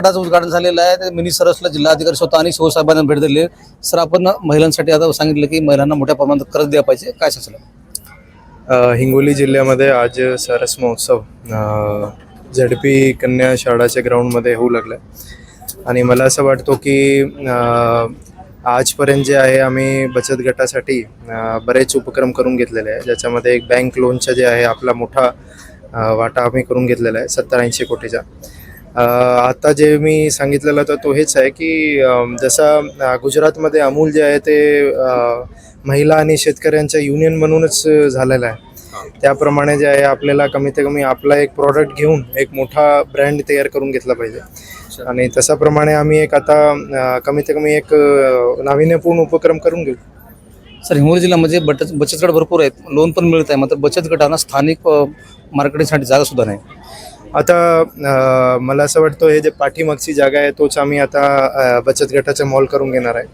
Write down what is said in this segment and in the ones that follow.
गटाचं उद्घाटन झालेलं आहे. ते मिनी सरसला जिल्हाधिकारी स्वतः आणि शिवसाहेबांना भेट दिली. सर आपण महिलांसाठी आता सांगितलं की महिलांना मोठ्या प्रमाणात कर्ज द्या पाहिजे. काय सुचलं हिंगोली जिल्ह्यामध्ये आज सरस महोत्सव झडपी कन्या शाळाच्या ग्राउंडमध्ये होऊ लागला आणि मला असं वाटतो की आजपर्यंत जे आहे आम्ही बचत गटासाठी बरेच उपक्रम करून घेतलेले आहे. ज्याच्यामध्ये एक बँक लोनचा जे आहे आपला मोठा वाटा आम्ही करून घेतलेला आहे सत्तर ऐंशी कोटीचा. आता जे मी सांगितलेलं तर तो हेच आहे की जसं गुजरातमध्ये अमूल जे आहे ते महिला आणि शेतकऱ्यांच्या युनियन म्हणूनच झालेलं आहे. त्याप्रमाणे जे आहे आपल्याला कमीत कमी आपला एक प्रॉडक्ट घेऊन एक मोठा ब्रँड तयार करून घेतला पाहिजे. आणि तशाप्रमाणे आम्ही एक आता कमीत कमी एक नाविन्यपूर्ण उपक्रम करून घेऊ. सर हिंगोली जिल्ह्यामध्ये बचत बचत गट भरपूर आहेत. लोन पण मिळत आहे. मात्र बचत गटांना स्थानिक मार्केटिंगसाठी जागा सुद्धा नाही. आता मला असं वाटतं हे जे पाठीमागची जागा आहे तोच आम्ही आता बचत गटाचा मॉल करून घेणार आहे.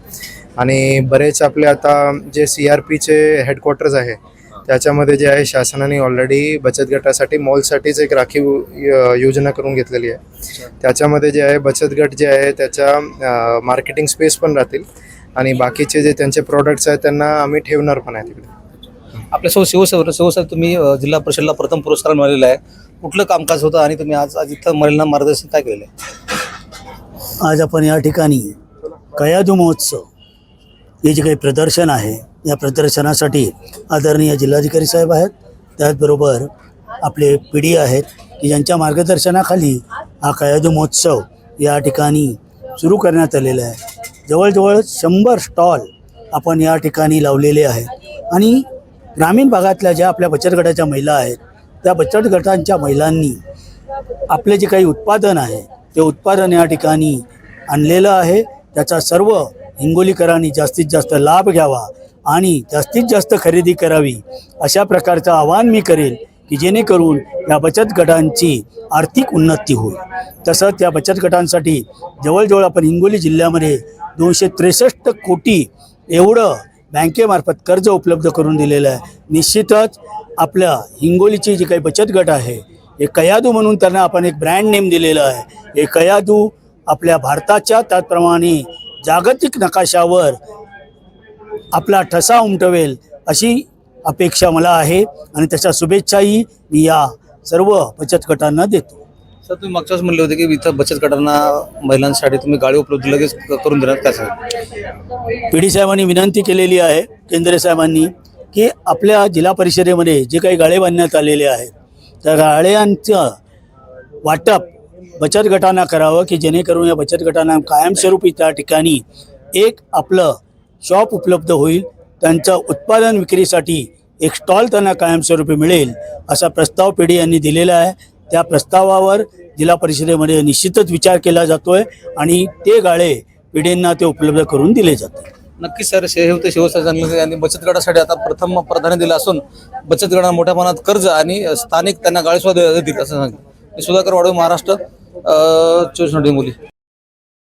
आणि बरेच आपले आता जे सी आर पीचे हेडक्वार्टर्स आहे त्याच्यामध्ये जे आहे शासनाने ऑलरेडी बचत गटासाठी मॉलसाठीच एक राखीव य- योजना करून घेतलेली आहे. त्याच्यामध्ये जे आहे बचत गट जे आहे त्याच्या मार्केटिंग स्पेस पण राहतील. आणि बाकीचे जे त्यांचे प्रॉडक्ट्स आहेत त्यांना आम्ही ठेवणार पण आहे तिकडे. आपल्यासोबत शिवसेना शिवसेना तुम्ही जिल्हा परिषदला प्रथम पुरस्कार मिळालेला आहे. कुठलं कामकाज होतं आणि तुम्ही आज आज इथं महिलांना मार्गदर्शन काय केलेलं आहे? आज आपण या ठिकाणी कयादू महोत्सव हे जे काही प्रदर्शन आहे या प्रदर्शनासाठी आदरणीय जिल्हाधिकारी साहेब आहेत. त्याचबरोबर आपले पी डी आहेत की ज्यांच्या मार्गदर्शनाखाली हा कयादू महोत्सव या ठिकाणी सुरू करण्यात आलेला आहे. जवळजवळ शंभर स्टॉल आपण या ठिकाणी लावलेले आहेत. आणि ग्रामीण भागातल्या ज्या आपल्या बचत गटाच्या महिला आहेत त्या बचत गटांच्या महिलांनी आपले जे काही उत्पादन आहे ते उत्पादन या ठिकाणी आणलेलं आहे. त्याचा सर्व हिंगोलीकरांनी जास्तीत जास्त लाभ घ्यावा आणि जास्तीत जास्त खरेदी करावी अशा प्रकारचं आवाहन मी करेल की जेणेकरून या बचत गटांची आर्थिक उन्नती होईल. तसंच या बचत गटांसाठी जवळजवळ आपण हिंगोली जिल्ह्यामध्ये दोनशे त्रेसष्ट कोटी एवढं बँकेमार्फत कर्ज उपलब्ध करून दिलेलं आहे. निश्चितच आपल्या हिंगोलीची जी काही बचत गट आहे हे कयादू म्हणून त्यांना आपण एक ब्रँड नेम दिलेलं आहे. हे कयादू आपल्या भारताच्या त्याचप्रमाणे जागतिक नकाशावर आपला ठसा उमटवेल अशी अपेक्षा मला आहे आणि त्याच्या शुभेच्छाही मी या सर्व बचत गटांना देतो. सर तुम्ही मागच्याच म्हणले होते की इथं बचत गटांना महिलांसाठी तुम्ही गाडी उपलब्ध लगेच क- करून देणार काय सांगा पी डी साहेबांनी विनंती केलेली आहे केंद्र साहेबांनी की आपल्या जिल्हा परिषदेमध्ये जे काही गाळे बांधण्यात आलेले आहेत त्या गाळ्यांचं वाटप बचत गटांना करावं की जेणेकरून या बचत गटांना कायमस्वरूपी त्या ठिकाणी एक आपलं शॉप उपलब्ध होईल त्यांचं उत्पादन विक्रीसाठी एक स्टॉल त्यांना कायमस्वरूपी मिळेल असा प्रस्ताव पिढी यांनी दिलेला आहे. त्या प्रस्तावावर जिल्हा परिषदेमध्ये निश्चितच विचार केला जातोय आणि ते गाळे पिढींना ते उपलब्ध करून दिले जाते नक्कीच सर हे होते शिवसेना यांनी बचत गटासाठी आता प्रथम प्राधान्य दिलं असून बचत गटांना मोठ्या प्रमाणात कर्ज आणि स्थानिक त्यांना गाळे सुद्धा देतील असं सांगितलं सुधाकर वाडू महाराष्ट्र चोवीस मुली.